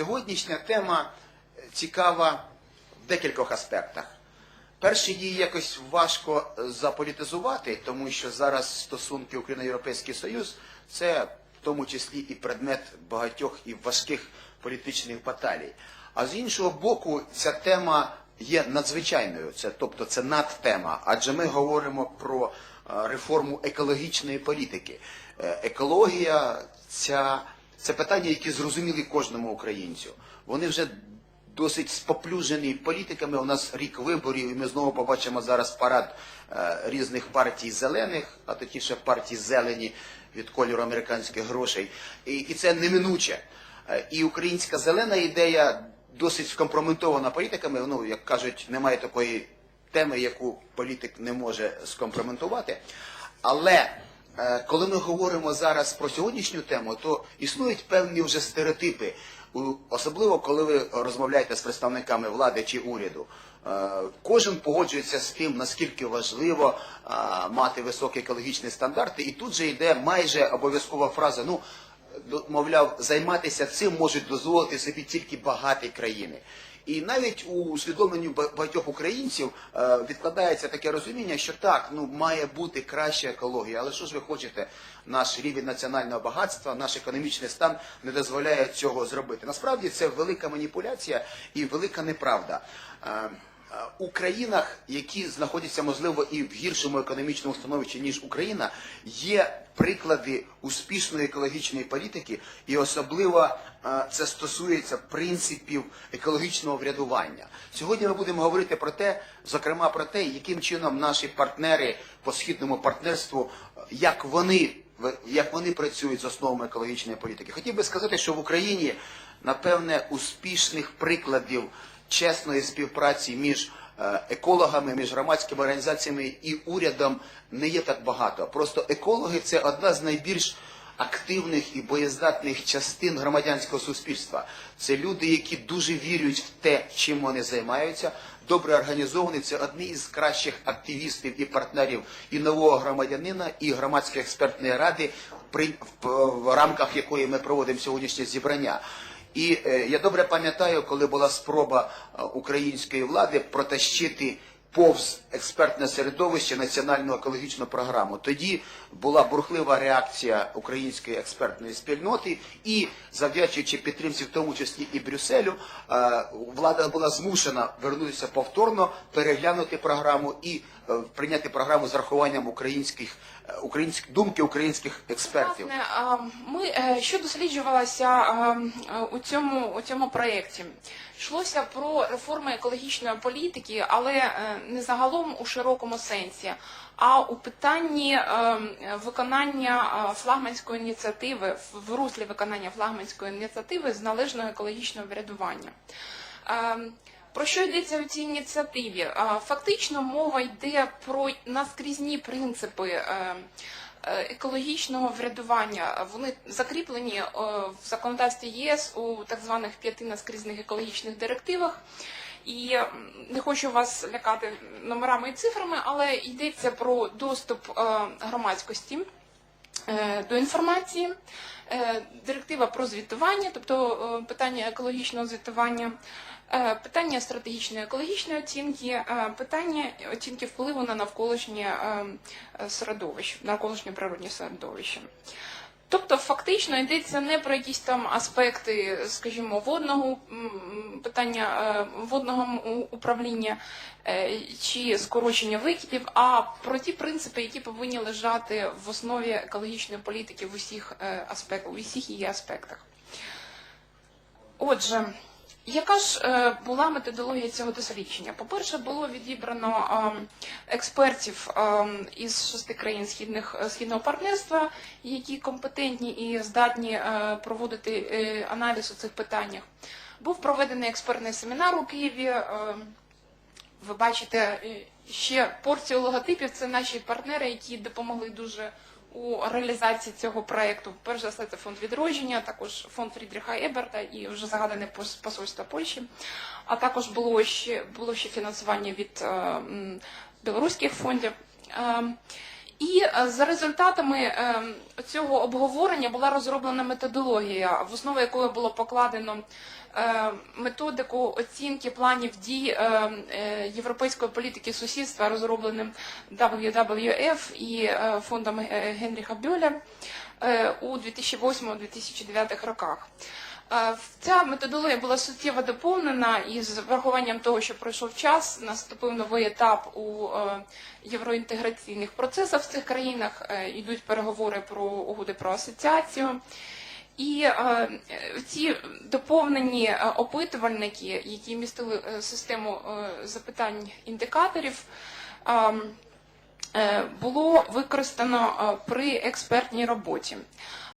Сьогоднішня тема е, цікава в декількох аспектах. Перше, її якось важко е, заполітизувати, тому що зараз стосунки Україна-Європейський Союз це в тому числі і предмет багатьох і важких політичних баталій. А з іншого боку, ця тема є надзвичайною, це, тобто це надтема, адже ми говоримо про е, реформу екологічної політики. Екологія ця, це питання, які зрозуміли кожному українцю. Вони вже досить споплюжені політиками. У нас рік виборів, і ми знову побачимо зараз парад е, різних партій зелених, а точніше партій зелені від кольору американських грошей. І, і це неминуче. Е, І українська зелена ідея досить скомпрометована політиками. Ну, як кажуть, немає такої теми, яку політик не може скомпроментувати. Але коли ми говоримо зараз про сьогоднішню тему, то існують певні вже стереотипи, особливо коли ви розмовляєте з представниками влади чи уряду. Е, Кожен погоджується з тим, наскільки важливо е, мати високі екологічні стандарти, і тут же йде майже обов'язкова фраза. Ну мовляв, займатися цим можуть дозволити собі тільки багаті країни. І навіть у усвідомленні ба- багатьох українців е, відкладається таке розуміння, що так, ну має бути краща екологія. Але що ж ви хочете? Наш рівень національного багатства, наш економічний стан не дозволяє цього зробити. Насправді це велика маніпуляція і велика неправда. Е, У країнах, які знаходяться, можливо, і в гіршому економічному становищі, ніж Україна, є приклади успішної екологічної політики, і особливо е, це стосується принципів екологічного врядування. Сьогодні ми будемо говорити про те, зокрема про те, яким чином наші партнери по східному партнерству, е, як вони як вони працюють з основами екологічної політики. Хотів би сказати, що в Україні напевне успішних прикладів чесної співпраці між е, екологами, між громадськими організаціями і урядом не є так багато. Просто екологи це одна з найбільш активних і боєздатних частин громадянського суспільства. Це люди, які дуже вірять в те, чим вони займаються. Добре організовані, це одні із кращих активістів і партнерів і нового громадянина, і громадської експертної ради, в рамках якої ми проводимо сьогоднішнє зібрання. І е, я добре пам'ятаю, коли була спроба е, української влади протащити повз експертне середовище національну екологічну програму. Тоді була бурхлива реакція української експертної спільноти, і завдячуючи підтримці, в тому числі і Брюсселю, е, влада була змушена вернутися повторно, переглянути програму і е, прийняти програму з рахуванням українських е, українських думки українських експертів. Власне, ми що досліджувалося у цьому у цьому проєкті? Йшлося про реформи екологічної політики, але не загалом у широкому сенсі, а у питанні е, виконання е, флагманської ініціативи в- руслі виконання флагманської ініціативи з належного екологічного врядування. Е, Про що йдеться у цій ініціативі? Е, Фактично мова йде про наскрізні принципи е, е, екологічного врядування. Вони закріплені в законодавстві ЄС у так званих п'яти наскрізних екологічних директивах. І не хочу вас лякати номерами і цифрами, але йдеться про доступ е, громадськості е, до інформації, е, директива про звітування, тобто питання екологічного звітування, питання стратегічної екологічної оцінки, питання оцінки впливу на навколишнє середовище, навколишнє природнє середовище. Тобто, фактично йдеться не про якісь там аспекти, скажімо, водного питання е, водного управління е, чи скорочення викидів, а про ті принципи, які повинні лежати в основі екологічної політики в усіх е, аспектах, у всіх її аспектах. Отже, яка ж е, була методологія цього дослідження? По-перше, було відібрано е, експертів е, із шести країн східних е, східного партнерства, які компетентні і здатні е, проводити аналіз у цих питаннях. Був проведений експертний семінар у Києві. е, ви бачите ще порцію логотипів. Це наші партнери, які допомогли дуже у реалізації цього проекту. Перш за все, це фонд відродження, також фонд Фрідріха Еберта і вже згадане посольство Польщі. А також було ще було ще фінансування від е, білоруських фондів. Е, І е, за результатами е, цього обговорення була розроблена методологія, в основу якої було покладено е, методику оцінки планів дій е, е, європейської політики сусідства, розробленим WWF і фондом Генріха Бьоля е, у 2008-2009 роках. Ця методологія була суттєво доповнена із врахуванням того, що пройшов час, наступив новий етап у е, євроінтеграційних процесах в цих країнах. е, Йдуть переговори про угоди про асоціацію. І е, ці доповнені опитувальники, які містили систему запитань індикаторів, було використано при експертній роботі.